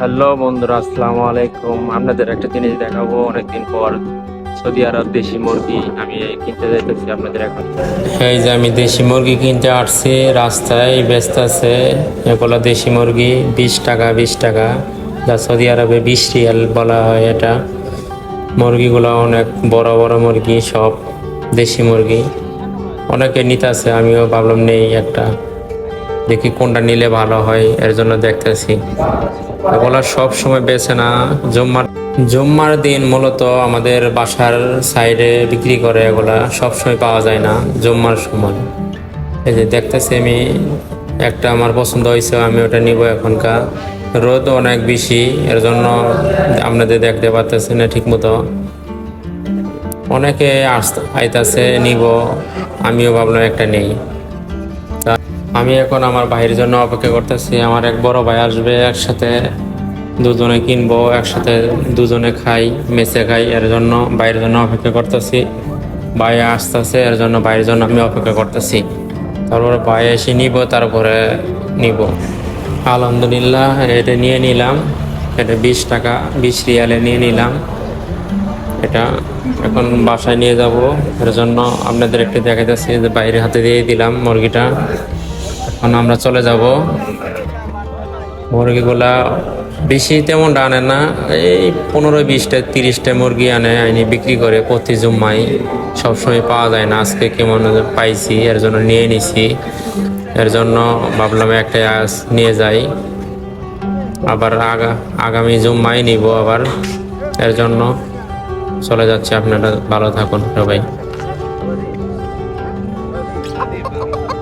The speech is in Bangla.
হ্যালো বন্ধুরা, আসসালামু আলাইকুম। আপনাদের একটা জিনিস দেখাবো, অনেকদিন পর সৌদি আরব দেশি মুরগি আমি কিনতে যাইতেছি আপনাদের এখন। এই যে আমি দেশি মুরগি কিনতে আসছি, রাস্তায় ব্যস্ত আছে। এগুলো দেশি মুরগি, বিশ টাকা বিশ টাকা। যা সৌদি আরবে বিশ রিয়াল বলা হয় এটা। মুরগিগুলো অনেক বড় বড় মুরগি, সব দেশি মুরগি। অনেকে নিতে আছে আমিও ভাবলাম নেই একটা। দেখি কোনটা নিলে ভালো হয়, এর জন্য দেখতেছি। এগুলো সব সময় বেছে না। জুম্মার জুম্মার দিন মূলত আমাদের বাসার সাইডে বিক্রি করে এগুলা, সব সময় পাওয়া যায় না জুম্মার সময়। এই যে দেখতেছি আমি, একটা আমার পছন্দ হয়েছে, আমি ওটা নিব এখনকার। রোদ অনেক বেশি, এর জন্য আপনাদের দেখতে পারতেছি না ঠিক মতো অনেকে আস- আইতাছে, নিব, আমিও ভাবলাম একটা নেই। আমি এখন আমার ভাইয়ের জন্য অপেক্ষা করতেছি। আমার এক বড় ভাই আসবে, একসাথে দুজনে কিনবো, একসাথে দুজনে খাই, মেসে খাই, এর জন্য ভাইয়ের জন্য অপেক্ষা করতেছি। ভাই আসতেছে, এর জন্য ভাইয়ের জন্য আমি অপেক্ষা করতেছি। তারপরে ভাই এসে নিব, তারপরে নিব। আলহামদুলিল্লাহ, এটা নিয়ে নিলাম। এটা বিশ টাকা, বিশ রিয়ালে নিয়ে নিলাম। এটা এখন বাসায় নিয়ে যাব। এর জন্য আপনাদের একটু দেখাইতেছি যে বাইরে হাতে দিয়ে দিলাম মুরগিটা। এখন আমরা চলে যাব। মুরগিগুলা বেশি তেমন আনে না, এই পনেরো বিশটা, তিরিশটা মুরগি আনে আইনি বিক্রি করে প্রতি জুম্মাই সবসময় পাওয়া যায় না, আজকে কেমন পাইছি, এর জন্য নিয়ে নিছি। এর জন্য ভাবলাম একটা নিয়ে যাই। আবার আগা, আগামী জুম্মাই নিব আবার। এর জন্য চলে যাচ্ছে, আপনারা ভালো থাকুন সবাই।